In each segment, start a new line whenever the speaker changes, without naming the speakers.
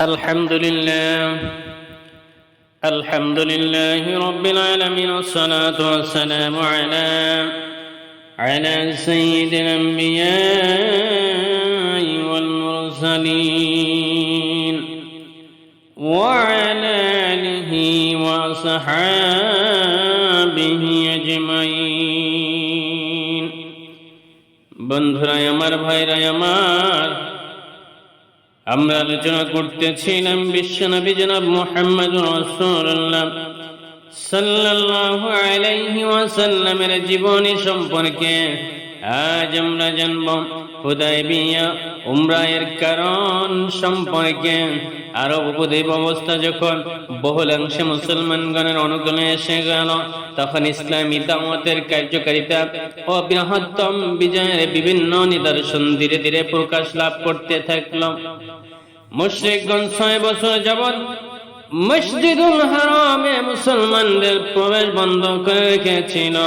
الحمد لله الحمد لله رب العالمين والصلاة والسلام على على سيد الأنبياء والمرسلين وعلى آله وصحابه أجمعين বন্ধুরা আমার ভাইরা আমার আমরা আলোচনা করতেছিলাম বিশ্বনবী জনাব মোহাম্মদ রসুল্লাহ সাল্লাল্লাহু আলাইহি ওয়াসাল্লামের জীবনী সম্পর্কে। আজ আমরা উমরায়ের কারণ সম্পর্কে। আরব উপদ্বীপ অবস্থা যখন বহুলাংশে মুসলমানগণের অনুকূলে এসে গেল, তখন ইসলামী কার্যকারিতা ও বৃহত্তম বিজয়ের বিভিন্ন নিদর্শন ধীরে ধীরে প্রকাশ লাভ করতে থাকল। মুশ্রিকগণ ছয় বছর যাবৎ মসজিদুল হারামে মুসলমানদের প্রবেশ বন্ধ করে রেখেছিল।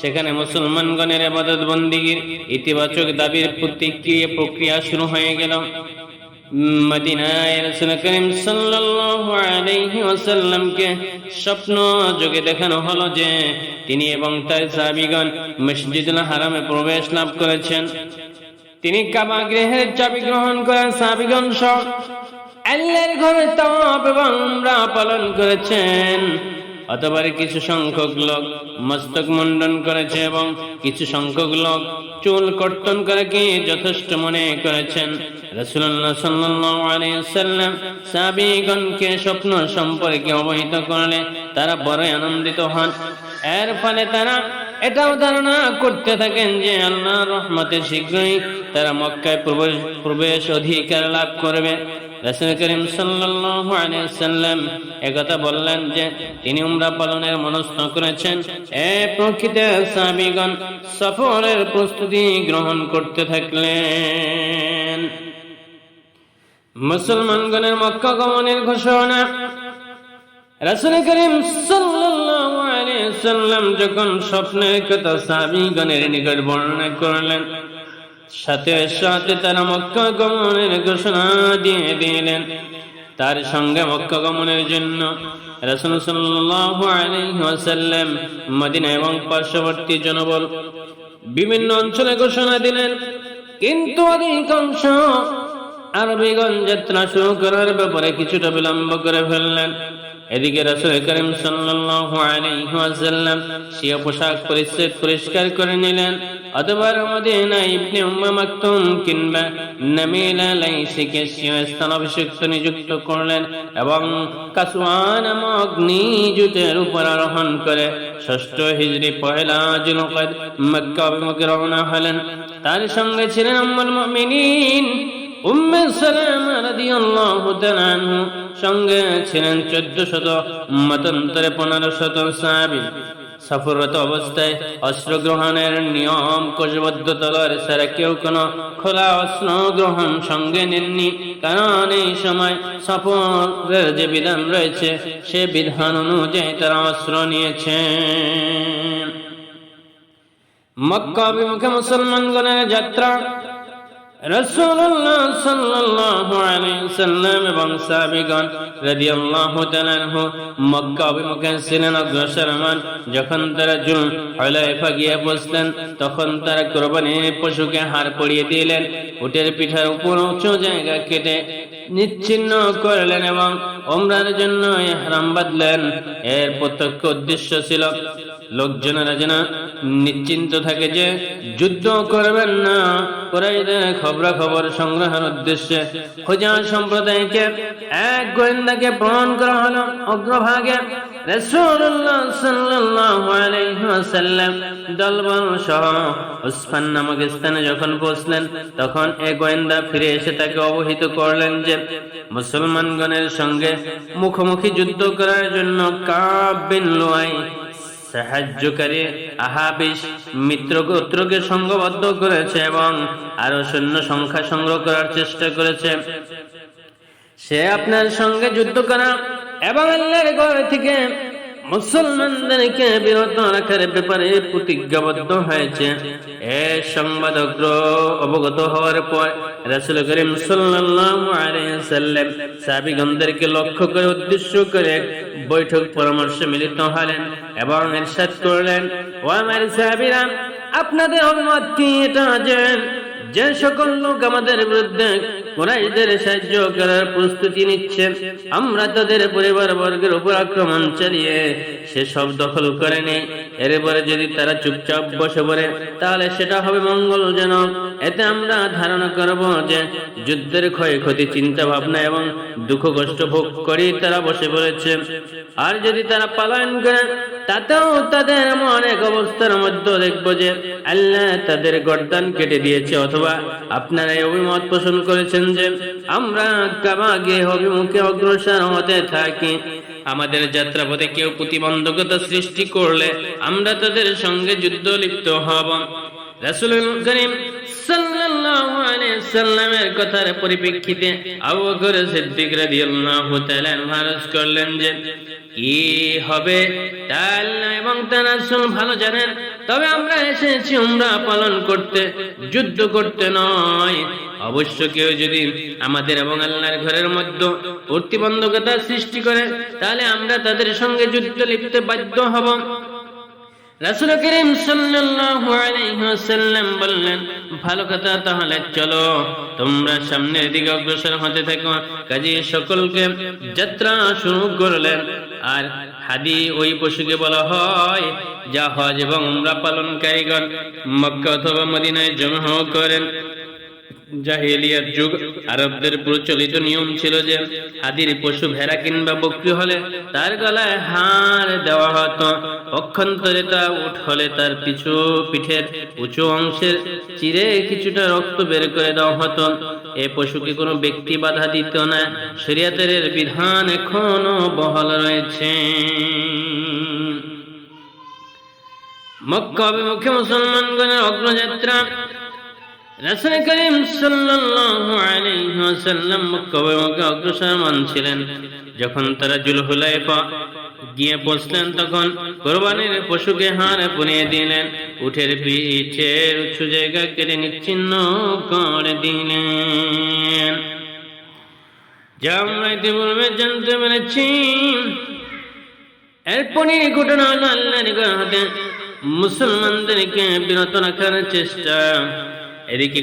সেখানে মুসলমানগণের আবাদত বন্দীগীর ইতিবাচক দাবির প্রতিক্রিয়া প্রক্রিয়া শুরু হয়ে গেল। স্বপ্ন যোগে দেখানো হলো যে তিনি এবং তার সাহাবীগণ মসজিদুল হারামে প্রবেশ লাভ করেছেন। তিনি কাবা গৃহের চাবি গ্রহণ করেন সাহাবীগণ সহ। আল্লাহর ঘরে এবং পালন করেছেন। অতবার কিছু সংখ্যক লোক মস্তক মুন্ডন করেছে এবং কিছু সংখ্যক লোক চুল কর্তন করে কি যথেষ্ট মনে করেছেন। আলাইহি সাল্লাম সাহাবীগণকে স্বপ্ন সম্পর্কে অবহিত করলে তারা বড়ই আনন্দিত হন। এর ফলে তারা এটাও ধারণা করতে থাকেন যে আল্লাহ রহমতে শীঘ্রই তারা মক্কায় প্রবেশ প্রবেশ অধিকার লাভ করবে। রাসূল করিম সাল্লাল্লাহু আলাইহি সাল্লাম একথা বললেন যে, তিনি উমরা পালনের মনস্থ করেছেন। এ প্রকৃত সাহাবীগণ সফরের প্রস্তুতি গ্রহণ করতে থাকলেন। মুসলমানগণের মক্কা গমনের ঘোষণা। রাসূল করিম সাল্লাম যখন স্বপ্নের কথা সাহাবীগণের নিকট বর্ণনা করলেন সাথে সাথে তারা মক্কা গমনের ঘোষণা দিয়ে দিলেন। তার সঙ্গে মক্কা গমনের জন্য রাসূল সাল্লাল্লাহু আলাইহি ওয়াসাল্লাম মদিনা এবং পার্শ্ববর্তী জনবল বিভিন্ন অঞ্চলে ঘোষণা দিলেন, কিন্তু অধিকাংশ আরবিগণ যাত্রা শুরু করার ব্যাপারে কিছুটা বিলম্ব করে ফেললেন। এদিকে রাসূল করিম ওয়াসাল্লাম সিয়া পোশাক পরিচ্ছেদ পরিষ্কার করে নিলেন। অতবার নিযুক্ত করলেন এবং কাসওয়া নামক নিযুতের উপর আরোহণ করে ষষ্ঠ হিজরি অভিমুখে রওনা হলেন। তার সঙ্গে ছিলেন আম্মুল মুমিনিন উম্মে সঙ্গে ছিলেন চোদ্দ শত মতান্তরে পনেরো শত সাহাবি। সফররত অবস্থায় অস্ত্র গ্রহণের নিয়ম কোষবদ্ধ তলার ছাড়া কেউ কোনো খোলা অস্ত্র গ্রহণ সঙ্গে নেননি। কারণ এই সময় সফরের যে বিধান রয়েছে, সে বিধান অনুযায়ী তারা অস্ত্র নিয়েছে মক্কা অভিমুখে মুসলমানগণের যাত্রা রাসূলুল্লাহ সাল্লাল্লাহু আলাইহি সাল্লাম এবং সাহাবীগণ রাদিয়াল্লাহু তাআলা আনহু মক্কা অভিমুখে ছিলেন অগ্রসরমান যখন তারা জুল হুলাইফা গিয়ে বসলেন, তখন তারা কুরবানির পশুকে হাড় পড়িয়ে দিলেন। উটের পিঠার উপর উঁচু জায়গা কেটে নিচ্ছিন্ন করলেন এবং ওমরার জন্য ইহরাম বাঁধলেন। এর প্রত্যক্ষ উদ্দেশ্য ছিল, লোকজনেরা যেন নিশ্চিন্ত থাকে যে যুদ্ধ করবেন না। কুরাইদের খবর খবর সংগ্রহের উদ্দেশ্যে খোঁজা সম্প্রদায়কে এক গোয়েন্দাকে প্রমাণ করা হলো অগ্রভাগে। রাসূলুল্লাহ সাল্লাল্লাহু আলাইহি ওয়াসাল্লাম দলবল সহ উসফান নামক স্থানে যখন পৌঁছলেন তখন এ গোয়েন্দা ফিরে এসে তাকে অবহিত করলেন যে মুসলমানগণের সঙ্গে মুখোমুখি যুদ্ধ করার জন্য কাবিন লোয়াই সাহায্যকারী আহাবিস মিত্র গোত্রকে সংঘবদ্ধ করেছে এবং আরও সৈন্য সংখ্যা সংগ্রহ করার চেষ্টা করেছে। সে আপনার সঙ্গে যুদ্ধ করা এবং আল্লাহর ঘর থেকে মুসলমানদেরকে বিরত রাখার ব্যাপারে প্রতিজ্ঞাবদ্ধ হয়েছে। এ সংবাদ অবগত হওয়ার পর রাসূল করিম সাল্লাম সাহাবীগণদেরকে লক্ষ্য করে উদ্দেশ্য করে বৈঠক পরামর্শ মিলিত হলেন এবং ইরশাদ করলেন, ও আমার সাহাবীরা, আপনাদের অভিমত কি এটা যে সকল লোক আমাদের বিরুদ্ধে কোরাইদের সাহায্য করার প্রস্তুতি নিচ্ছে, আমরা তাদের পরিবার বর্গের উপর আক্রমণ চালিয়ে সে সব দখল করে নেই। এরপরে যদি তারা চুপচাপ বসে পড়ে, তাহলে সেটা হবে মঙ্গলজনক। এতে আমরা ধারণা করব যে যুদ্ধের ক্ষয়ক্ষতি চিন্তা ভাবনা এবং দুঃখ কষ্ট ভোগ করেই তারা বসে পড়েছে। আর যদি তারা পালায়ন করে, তাতেও তাদের এমন অনেক অবস্থার মধ্যে দেখব যে আল্লাহ তাদের গর্দান কেটে দিয়েছে, অথবা আপনারা এই অভিমত পোষণ করেছেন যে আমরা কাবা গিয়ে অভিমুখে অগ্রসর হতে থাকি। আমাদের যাত্রাপথে কেউ প্রতিবন্ধকতা সৃষ্টি করলে আমরা তাদের সঙ্গে যুদ্ধ লিপ্ত হব। রাসুল করিম আলাইহি সাল্লামের কথার পরিপ্রেক্ষিতে আবু বকর সিদ্দিক রাদিয়াল্লাহু তাআলা আরজ করলেন যে, কি হবে? তা আল্লাহ এবং তার রাসূল ভালো জানেন। তবে আমরা এসেছি, উমরা পালন করতে, যুদ্ধ করতে নয়। অবশ্য কেউ যদি আমাদের এবং আল্লাহর ঘরের মধ্যে প্রতিবন্ধকতা সৃষ্টি করে, তাহলে আমরা তাদের সঙ্গে যুদ্ধ লিপ্তে বাধ্য হব। রাসূল করিম ওয়াসাল্লাম বললেন, ভালো কথা, তাহলে চলো। তোমরা সামনের দিকে অগ্রসর হতে থাকো। কাজী সকলকে যাত্রা শুরু করলেন। আর হাদি ওই পশুকে বলা হয়, যা হজ এবং উমরা পালনকারীগণ মক্কা অথবা মদিনায় জমা করেন। জাহেলিয়ার যুগ, আরবদের প্রচলিত নিয়ম ছিল যে, হাদির পশু ভেড়া কিংবা বকরি হলে তার গলায় হার দেওয়া হতো। পক্ষান্তরে তা উঠ হলে তার পিছু পিঠের উঁচু অংশের চিরে কিছুটা রক্ত বের করে দেওয়া হতো। এ পশুকে কোনো ব্যক্তি বাধা দিত না? শরিয়াতের বিধান এখনও বহাল রয়েছে। মক্কা অভিমুখে মুসলমানগণের অগ্রযাত্রা। ছিলেন। যখন তারা জুলহুলাইফা গিয়ে পৌঁছলেন তখন। কোরবানির পশুকে হাড়ে পরিয়ে দিলেন, উঠের পিঠের উঁচু জায়গা কেটে নিচ্ছিন্ন করে দিলেন। মুসলমানদেরকে বিরত রাখার চেষ্টা। এদিকে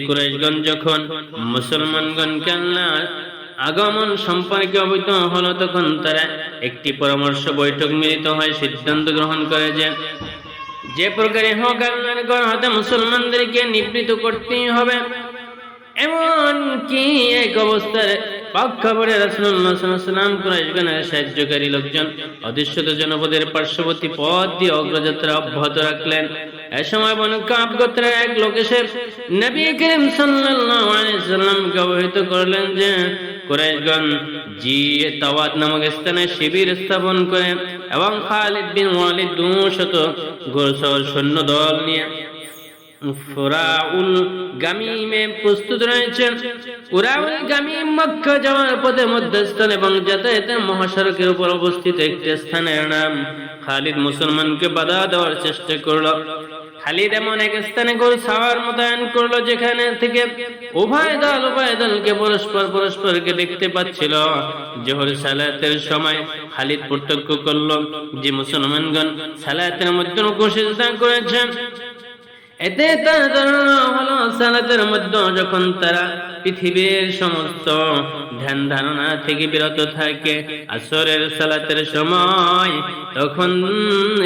আগমন সম্পর্কে অবহিত হলো তখন তারা একটি পরামর্শ বৈঠক মিলিত হয় সিদ্ধান্ত গ্রহণ করে যে যে প্রকারে হোক আল্লাহর গণ হাতে মুসলমানদেরকে নিবৃত করতেই হবে। এমন কি এক অবস্থায় পাক্ষাপরে আলাইহি কুরাইশগণের সাহায্যকারী লোকজন অধিষ্ঠিত জনপদের পার্শ্ববর্তী পথ দিয়ে অগ্রযাত্রা অব্যাহত রাখলেন। এ সময় বনু কাব গোত্রের এক লোকেশের নবী করিম সাল্লাল্লাহু আলাইহি সাল্লামকে অবহিত করলেন যে কুরাইশগণ তাওয়াত নামক স্থানে শিবির স্থাপন করে এবং খালিদ বিন ওয়ালিদ দুশত ঘোড়সওয়ার সৈন্য দল নিয়ে প্রস্তুত মধ্যস্থান এবং মহাসড়কের উপর অবস্থিত একটি স্থানের নাম খালিদ মুসলমানকে বাধা দেওয়ার চেষ্টা করল। খালিদ এমন এক স্থানে গোল সাওয়ার মোতায়েন করল, যেখানে থেকে উভয় দল, উভয় দলকে পরস্পর পরস্পরকে দেখতে পাচ্ছিল। জোহর সালাতের সময় খালিদ প্রত্যক্ষ করল যে মুসলমানগণ সালাতের মধ্যে কোশিশা করেছেন। এতে তার ধারণা হলো, সালাতের মধ্যে যখন তারা পৃথিবীর সমস্ত ধ্যান ধারণা থেকে বিরত থাকে আসরের সালাতের সময়, তখন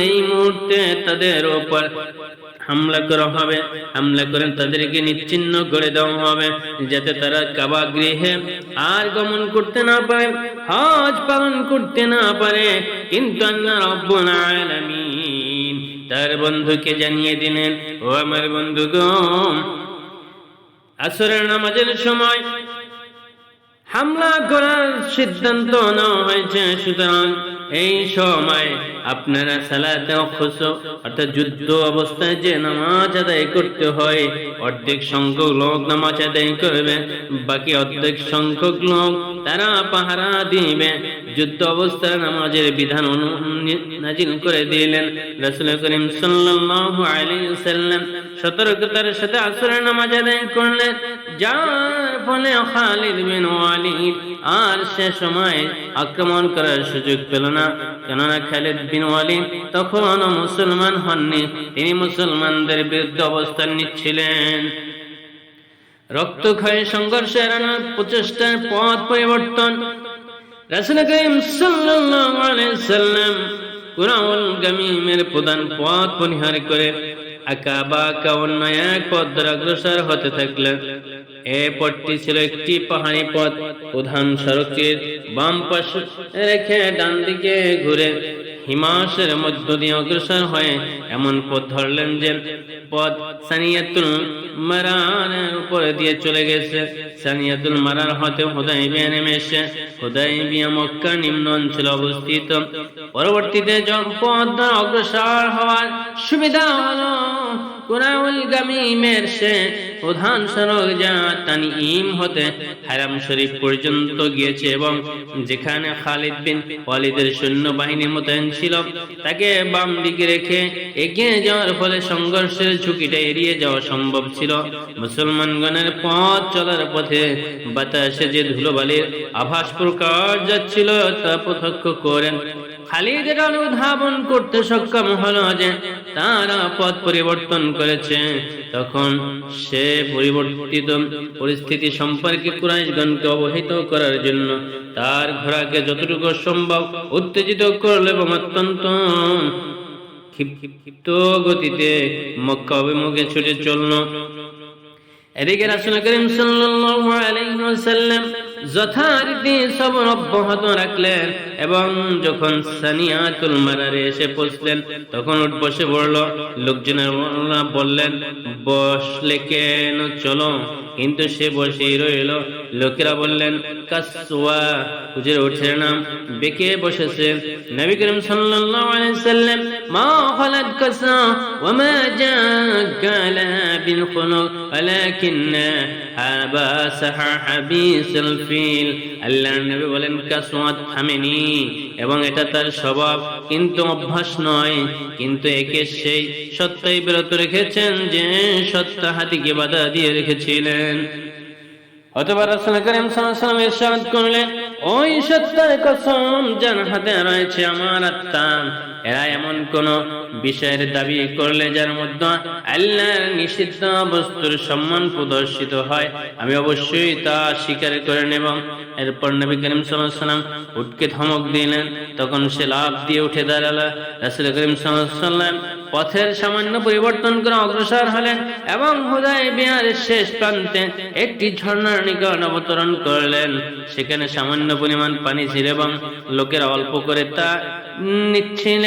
এই মুহূর্তে তাদের উপর হামলা করা হবে, হামলা করেন তাদেরকে নিচ্ছিন্ন করে দেওয়া হবে, যাতে তারা কাবা গৃহে আর গমন করতে না পারে, হজ পালন করতে না পারে। কিন্তু আল্লাহ রব্বুল আলামিন তার বন্ধুকে জানিয়ে দিলেন, ও আমার বন্ধুগণ, আসরের নামাজের সময় হামলা করার সিদ্ধান্ত নেওয়া হয়েছে, সুতরাং এই সময় আপনারা সালাতে খুশ অর্থাৎ যুদ্ধ অবস্থায় যে নামাজ আদায় করতে হয়, অর্ধেক সংখ্যক লোক নামাজ আদায় করবে, বাকি অর্ধেক সংখ্যক লোক তারা পাহারা দিবে। যুদ্ধ অবস্থায় নামাজের বিধান নাজিল করে দিলেন। রাসূল করিম সাল্লাল্লাহু আলাইহি ওয়াসাল্লাম সতর্কতার সাথে আসরের নামাজ আদায় করলেন যার ফলে খালিদ বিন ওয়ালিদ আর সে সময় আক্রমণ করার সুযোগ পেল না। কেননা খালিদ বিন ওয়ালিদ তখনও মুসলমান হননি। তিনি মুসলমানদের বিরুদ্ধে অবস্থান নিচ্ছিলেন। রক্তক্ষয় সংঘর্ষ এড়ানোর প্রচেষ্টার পথ পরিবর্তন। রাসূল করিম সাল্লাম কুরাউল গামিমের প্রধান পথ পরিহার করে আকাবা অন্য এক পথ অগ্রসর হতে থাকলেন এ পথটি ছিল একটি পাহাড়ি পথ। প্রধান সড়কের বাম পাশে রেখে ডান দিকে ঘুরে হিমাসের মধ্য দিয়ে অগ্রসর হয়ে এমন পথ ধরলেন যে পথ সানিয়াতুল মারানের উপর দিয়ে চলে গেছে। সানিয়াতুল মারার হতে হুদাইবিয়া নেমে এসে, হুদাইবিয়া মক্কা নিম্ন অঞ্চলে অবস্থিত। পরবর্তীতে পথ অগ্রসর হওয়ার সুবিধা হলো প্রধান সড়ক যা তানি ইম হতে হারাম শরীফ পর্যন্ত গিয়েছে এবং যেখানে খালিদ বিন ওয়ালিদের সৈন্যবাহিনী মোতায়েন ছিল, তাকে বাম দিকে রেখে এগিয়ে যাওয়ার ফলে সংঘর্ষের ঝুঁকিটা এড়িয়ে যাওয়া সম্ভব ছিল। মুসলমানগণের পথ চলার পথে বাতাসে যে ধুলোবালির আভাস প্রকাশ যাচ্ছিল তা প্রত্যক্ষ করেন। খালিদ এটা অনুধাবন করতে সক্ষম হলো যে তারা পথ পরিবর্তন করেছে। তখন সে পরিবর্তিত পরিস্থিতি সম্পর্কে কুরাইশগণকে অবহিত করার জন্য তার ঘোড়াকে যতটুকু সম্ভব উত্তেজিত করল এবং অত্যন্ত ক্ষিপ্ত গতিতে মক্কা অভিমুখে ছুটে চলল। এদিকে রাসূল করিম ওয়াসাল্লাম যথারীতি সবর অব্যাহত রাখলেন এবং যখন সানিয়াতুল মারারে এসে পৌঁছলেন তখন উঠ বসে পড়ল লোকজনেরা বললেন বসলে কেন চলো কিন্তু সে বসেই রইল লোকেরা বললেন কাসওয়া হুজুর উঠছে না বেঁকে বসেছে নবী করিম সাল্লাল্লাহু আলাইহি সাল্লাম মা খালাত কাসা ওয়া মা জাকালা বিল খুনুক ولكن হাবাসাহ হাবিসুল ফিল আল্লাহর নবী বলেন কাসওয়াত থামেনি, এবং এটা তার স্বভাব। কিন্তু অভ্যাস নয়। কিন্তু একে সেই সত্যই বিরত রেখেছেন যে সত্য হাতিকে বাধা দিয়ে রেখেছিলেন। অথবা রাসূল করিম সাল্লাল্লাহু ইরশাদ করলেন, ওই সত্যের কসম যার হাতে রয়েছে আমার আত্মা এরা এমন কোন বিষয়ের দাবি করলে যার মধ্যে আল্লাহর নিষিদ্ধ বস্তুর সম্মান প্রদর্শিত হয়, আমি অবশ্যই তা স্বীকার করে নেব। এরপর নবী করিম ওয়াসাল্লাম উটকে ধমক দিলেন, তখন সে লাভ দিয়ে উঠে দাঁড়াল। রাসূল করিম ওয়াসাল্লাম পথের সামান্য পরিবর্তন করে অগ্রসর হলেন এবং হুদায় বিহারের শেষ প্রান্তে একটি ঝর্ণার নিকট অবতরণ করলেন। সেখানে সামান্য পরিমাণ পানি ছিল এবং লোকেরা অল্প করে তা নিচ্ছিলেন।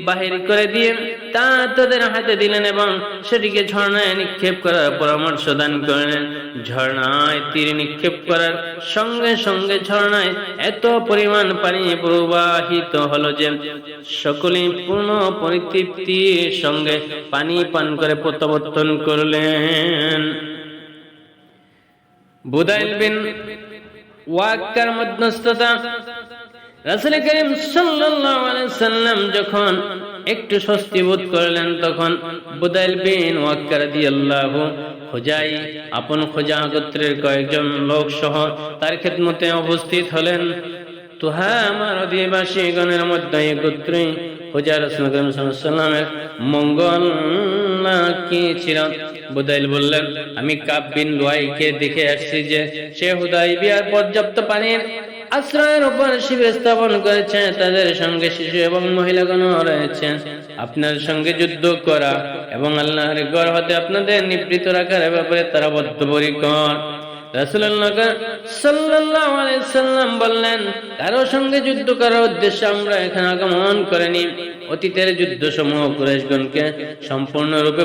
বাহির করে দিয়ে তা তাদের হাতে দিলেন এবং সেটিকে ঝর্ণায় নিক্ষেপ করার পরামর্শ দান করলেন। ঝর্ণায় তীর নিক্ষেপ করার সঙ্গে সঙ্গে ঝর্ণায় এত পরিমাণ পানি প্রবাহিত হলো যে সকলেই পূর্ণ পরিতৃপ্তির সঙ্গে পানি পান করে প্রত্যাবর্তন করলেন। বুদাইল বিন ওয়াক্কার মধ্যস্থতা রাসূল করিম সাল্লাম যখন একটু স্বস্তি বোধ করলেন, তখন বুদাইল বিন খোজাই, আপন খোজা গোত্রের কয়েকজন লোক সহ তার খেদমতে উপস্থিত হলেন। তো হ্যাঁ আমার অধিবাসী গণের মধ্যে এই গোত্রই খোজা রাসূল করিম সাল্লামের মঙ্গল না কি ছিল? বুদাইল বললেন, আমি কাব বিন দেখে আসছি যে সে হুদাইবিয়ার পর্যাপ্ত পানির আশ্রয়ের উপর শিবির স্থাপন করেছেন, তাদের সঙ্গে শিশু এবং মহিলাগণ রয়েছেন। আপনার সঙ্গে যুদ্ধ করা এবং আল্লাহর ঘর হতে আপনাদের নিবৃত রাখার ব্যাপারে তারা বদ্ধপরিকর। সম্পূর্ণরূপে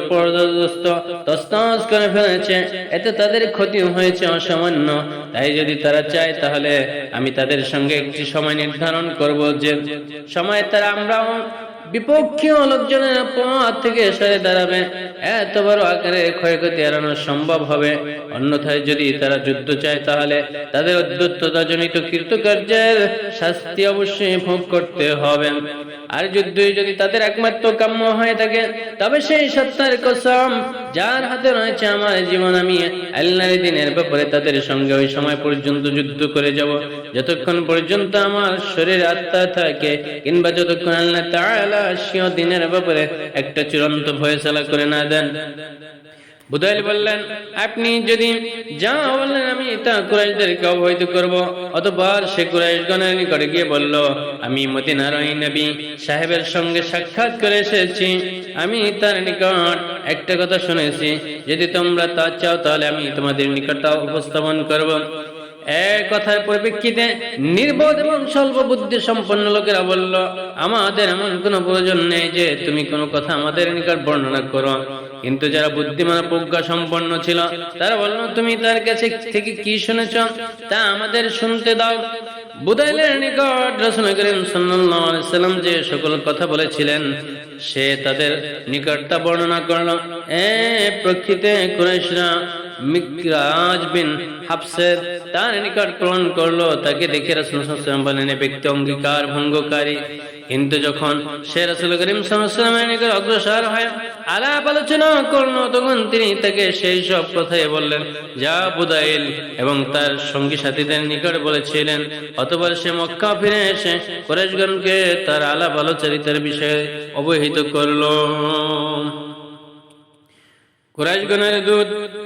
তস্তস করে ফেলেছে। এতে তাদের ক্ষতি হয়েছে অসামান্য। তাই যদি তারা চায়, তাহলে আমি তাদের সঙ্গে একটি সময় নির্ধারণ করব যে সময় তারা আমরাও বিপক্ষীয় লোকজনের পথ থেকে সরে দাঁড়াবে। এত বড় আকারে ক্ষয়ক্ষতি এড়ানো সম্ভব হবে। অন্যথায় যদি তারা যুদ্ধ চায় তাহলে তাদের অধ্যত্ততা কৃতকার্যের শাস্তি অবশ্যই ভোগ করতে হবে। আর যুদ্ধই যদি তাদের একমাত্র কাম্য হয়ে থাকে, তবে সেই সত্তার কসম যার হাতে রয়েছে আমার জীবন, আমি আল্লাহর দিনের ব্যাপারে তাদের সঙ্গে ওই সময় পর্যন্ত যুদ্ধ করে যাব। যতক্ষণ পর্যন্ত আমার শরীর আত্মা থাকে কিংবা যতক্ষণ আল্লাহ তাআলা সিও দিনের ব্যাপারে একটা চূড়ান্ত ফয়সালা করে না দেন। বুদাইল বললেন, আপনি যদি যা বললেন, আমি তা কুরাইশদেরকে অবহিত করব। অতবার সে কুরাইশগণের নিকটে গিয়ে বলল, আমি মদিনার নবী, সাহেবের সঙ্গে সাক্ষাৎ করে এসেছি। আমি তার নিকট একটা কথা শুনেছি। যদি তোমরা তা চাও, তাহলে আমি তোমাদের নিকট তা উপস্থাপন করব। এক কথার পরিপ্রেক্ষিতে নির্বোধ এবং স্বল্প বুদ্ধি সম্পন্ন লোকেরা বলল, আমাদের এমন প্রয়োজন নেই যে তুমি কোনো কথা আমাদের নিকট বর্ণনা করো। কিন্তু যারা বুদ্ধিমান প্রজ্ঞা সম্পন্ন ছিল, তারা বলল, তুমি তার কাছে থেকে কি শুনেছ? তা আমাদের শুনতে দাও। বুদাইলের নিকট রসুল করিম সাল্লাম যে সকল কথা বলেছিলেন, সে তাদের নিকট তা বর্ণনা করল। এ প্রকৃতে তার বললেন, যা বুদাইল এবং তার সঙ্গী সাথীদের নিকট বলেছিলেন। অতবার সে মক্কা ফিরে এসে কুরাইশগণকে তার আলাপ আলোচরিতার বিষয়ে অবহিত করল। কুরাইশগণের দূত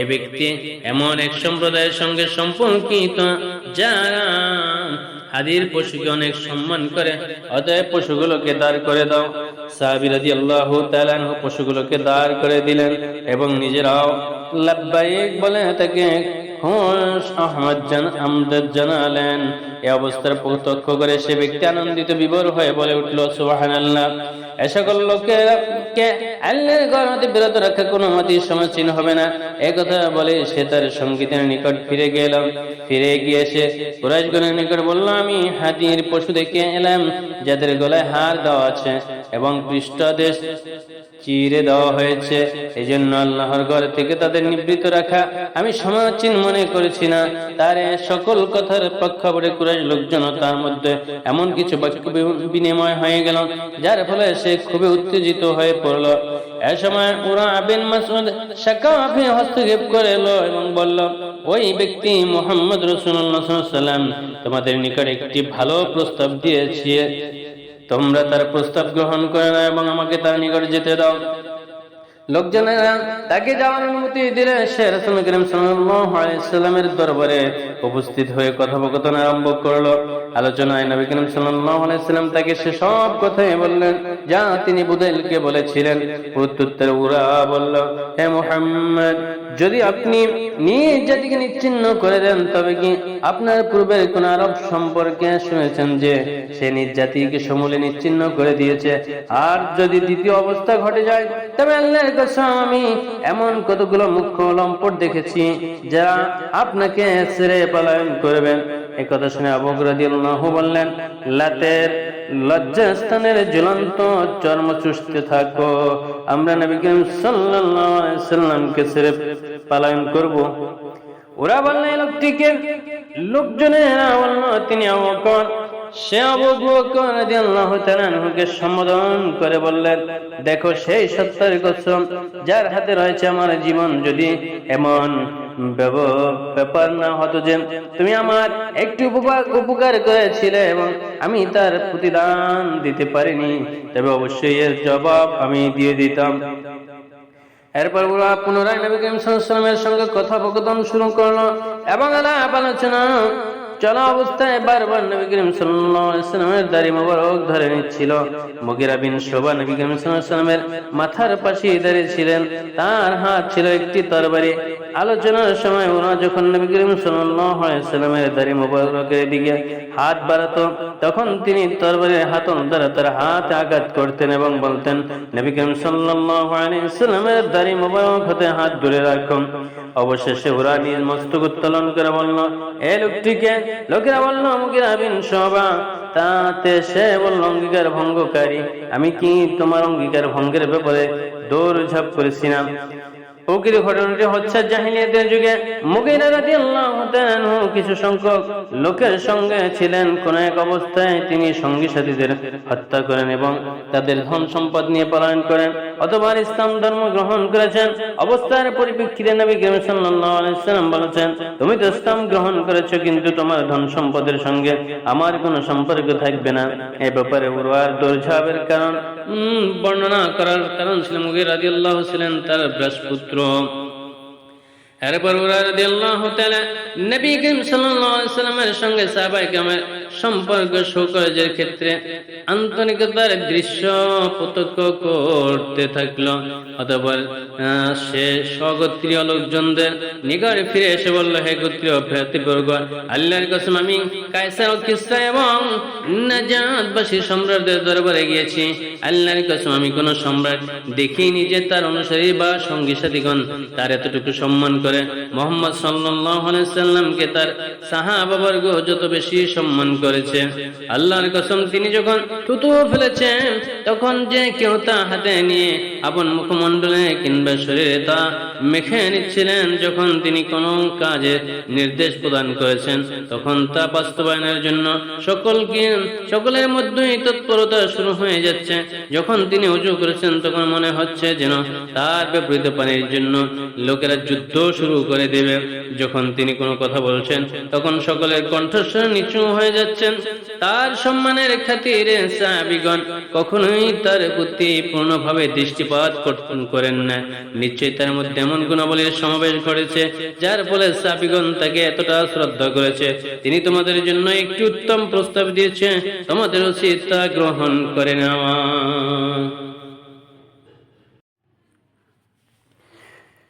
এ ব্যক্তি এমন এক সম্প্রদায়ের সঙ্গে সম্পর্কিত, যারা হাদির পশুকে অনেক সম্মান করে। অতএব পশুগুলোকে দাঁড় করে দাও। সাহাবী আল্লাহ পশুগুলোকে দাঁড় করে দিলেন এবং নিজেরাও লাভবাহিক বলে তাকে খুশ আহমদ জান জানালেন। এই অবস্থার প্রত্যক্ষ করে সে ব্যক্তি আনন্দিত বিবর হয়ে বলে উঠল, সুবহানাল্লাহ। এ সকল লোকেরকে আল্লাহর ঘর হতে বিরত রাখা কোনো মতেই সমীচীন হবে না। এ কথা বলে সে তার সঙ্গীতের নিকট ফিরে গেল। ফিরে গিয়ে সে কুরাইশগণের নিকট বলল, আমি হাতির পশু দেখে এলাম, যাদের গলায় হার দেওয়া আছে এবং পৃষ্ঠদেশ চিরে দেওয়া হয়েছে। এই জন্য আল্লাহর ঘর থেকে তাদের নিবৃত রাখা আমি সমাচীন মনে করেছি না। তার সকল কথার প্রেক্ষাপটে কুরাইশ লোকজন তার মধ্যে এমন কিছু বাক্য বিনিময় হয়ে গেল, যার ফলে সে খুবই উত্তেজিত হয়ে পড়ল। এ সময় ওরা আবিন মাসুদ সাকাফি হস্তক্ষেপ করে এলো এবং বলল, ওই ব্যক্তি মোহাম্মদ রসুল্লাহ সাল্লাম তোমাদের নিকট একটি ভালো প্রস্তাব দিয়েছি। তোমরা তার প্রস্তাব গ্রহণ করে না এবং আমাকে তার নিকট যেতে দাও। লোকজনেরা তাকে যাওয়ার অনুমতি দিলে সে রসুল করিম সাল্লামের দরবারে উপস্থিত হয়ে কথোপকথন আরম্ভ করল। আলোচনায় নবী করিম সাল্লাম তাকে সে সব কথাই বললেন, যা তিনি বুদেলকে বলেছিলেন। উত্তর উরা বলল, হে মুহাম্মদ যদি আপনি নিজ জাতিকে নিচ্ছিন্ন করে দেন, তবে কি আপনার পূর্বের কোন আরব সম্পর্কে শুনেছেন যে সে নিজ জাতিকে সমূলে নিচ্ছিন্ন করে দিয়েছে? আর যদি দ্বিতীয় অবস্থা ঘটে যায়, তবে আল্লাহর কসম আমি এমন কতগুলো মুখ্য লম্পট দেখেছি যা আপনাকে ছেড়ে পলায়ন করবেন। একথা কথা শুনে আবু রাদিয়াল্লাহু বললেন, লাতের লজ্জাস্থানের ঝুলন্ত চর্ম চুষতে থাকো। আমরা নবী করিম সাল্লামকে ছেড়ে পালায়ন করব। ওরা বলল, এই লোকটিকে লোকজনেরা বলল তিনি অবকর সে আনহুকে সম্বোধন করে বললেন দেখো সেই সত্তার কসম, যার হাতে রয়েছে আমার জীবন যদি এমন ব্যাপার না হতো যে তুমি আমার একটি উপকার উপকার করেছিলে এবং আমি তার প্রতিদান দিতে পারিনি। তবে অবশ্যই এর জবাব আমি দিয়ে দিতাম। এরপর পুনরায় নবী করিম সাল্লামের সঙ্গে কথোপকথন শুরু করল এবং আলাপ আলোচনা চলা অবস্থায় বারবার নবী করিম সাল্লামের দাড়ি মোবারক ধরে নিচ্ছিল। বিন শোভা নবী করিম সাল্লামের মাথার পাশে দাঁড়িয়ে ছিলেন। তার হাত ছিল একটি তরবারি। আলোচনার সময় ওরা যখন নবী করিম সাল্লামের দাড়ি মোবারকের দিকে হাত বাড়াতো, তখন তিনি তরবারির হাত দ্বারা তার হাত আঘাত করতেন এবং বলতেন, নবী করিম সাল্লামের দাড়ি মোবারক হতে হাত দূরে রাখুন। অবশেষে ওরা নিজ মস্তক উত্তোলন করে বলল, এ লোকটিকে লোকেরা বলল, মুগিরা বিন শোভা তাতে সে বলল, অঙ্গীকার ভঙ্গকারী। আমি কি তোমার অঙ্গীকার ভঙ্গের ব্যাপারে দৌড় ঝাপ করেছি ঘটনাটি হচ্ছে যুগে। মুগিরা কিছু সংখ্যক লোকের সঙ্গে ছিলেন। কোন এক অবস্থায় তিনি সঙ্গী সাথীদের হত্যা করেন এবং তাদের ধন সম্পদ নিয়ে পলায়ন করেন অথবা ইসলাম ধর্ম গ্রহণ করেছেন। অবস্থার পরিপ্রেক্ষিতে নবী আলাইহি সাল্লাম বলেছেন, তুমি তো ইসলাম গ্রহণ করেছ, কিন্তু তোমার ধন সম্পদের সঙ্গে আমার কোনো সম্পর্ক থাকবে না। এই ব্যাপারে উরওয়ার দৌড়ঝাঁপের কারণ বর্ণনা করার কারণ ছিল মুগির রাদিয়াল্লাহু ছিলেন তার ব্রাসপুত্র। এরপর ওরা রাদিয়াল্লাহু তাআলা নবী করিম সাল্লাল্লাহু আলাইহি সাল্লামের সঙ্গে সাহাবায়ে কেরামের সম্পর্ক সৌকর্যের ক্ষেত্রে আন্তরিকতার দৃশ্য প্রত্যক্ষ করতে থাকল। অতঃপর সে স্বগোত্রীয় লোকজনদের নিকটে ফিরে এসে বলল, হে গোত্রীয় ভ্রাতৃবর্গ, আল্লাহর কসম আমি কায়সার কিসরা এবং নাজাতবাসী সম্রাটদের দরবারে গিয়েছি। আল্লাহর কসম আমি কোন সম্রাট দেখিনি যে তার অনুসারী বা সঙ্গী সাথীগণ তার এতটুকু সম্মান করে। মোহাম্মদ আলাইহি সাল্লামকে তার সাহাবা বর্গ যত বেশি সম্মান করেছে। আল্লাহর কসম, তিনি যখন থুতু ফেলেছেন, তখন যে কেউ তা হাতে নিয়ে আপন মুখমণ্ডলে কিংবা শরীরে তা মেখে নিচ্ছিলেন যখন তিনি কোনো কাজে নির্দেশ প্রদান করেছেন, তখন তা বাস্তবায়নের জন্য সকলকে সকলের মধ্যেই তৎপরতা শুরু হয়ে যাচ্ছে। যখন তিনি উজু করেছেন, তখন মনে হচ্ছে যেন তার বিপরীত পানির জন্য লোকেরা যুদ্ধ শুরু করে দেবে। যখন তিনি কোনো কথা বলছেন, তখন সকলের কণ্ঠস্বর নিচু হয়ে যাচ্ছেন তার সম্মানের খাতিরে সাহাবিগণ কখনোই তার প্রতি পূর্ণভাবে দৃষ্টিপাত করেন না। নিশ্চয়ই তার মধ্যে এমন গুণাবলীর সমাবেশ ঘটেছে যার ফলে সাহাবিগণ তাকে এতটা শ্রদ্ধা করেছে তিনি তোমাদের জন্য একটি উত্তম প্রস্তাব দিয়েছে তোমাদের উচিত তা গ্রহণ করে নেওয়া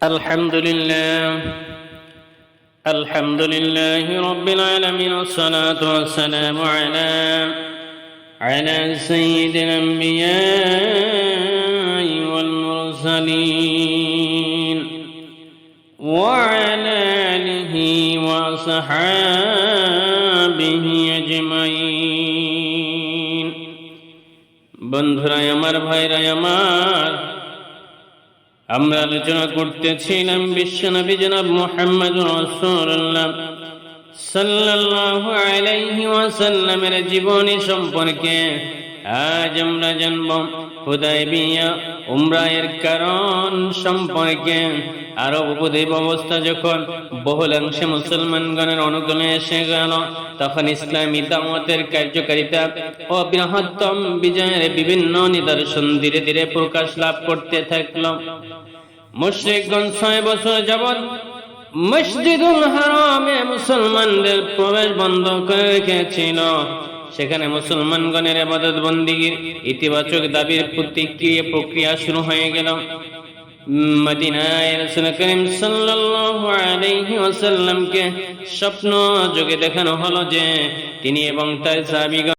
الحمد لله الحمد لله رب العالمين والصلاة والسلام على على سيد الأنبياء والمرسلين وعلى آله وصحابه أجمعين বন্ধুরা আমার ভাইরা আমার আমরা আলোচনা করতেছিলাম বিশ্বনবী জনাব মোহাম্মদ রাসূলুল্লাহ সাল্লাল্লাহু আলাইহি ওয়াসাল্লামের জীবনী সম্পর্কে আজ আমরা কারণ অবস্থা যখন মুসলমানগণের এসে তখন কার্যকারিতা ও বৃহত্তম বিজয়ের বিভিন্ন নিদর্শন ধীরে ধীরে প্রকাশ লাভ করতে থাকল। মুশ্রিকগণ ছয় বছর যাবৎ মসজিদুল হারামে মুসলমানদের প্রবেশ বন্ধ করে রেখেছিল। সেখানে মুসলমানগণের আবাদত বন্দীগীর ইতিবাচক দাবির প্রতিক্রিয়া প্রক্রিয়া শুরু হয়ে গেল। সাল্লাল্লাহু স্বপ্ন যোগে দেখানো হলো যে তিনি এবং তার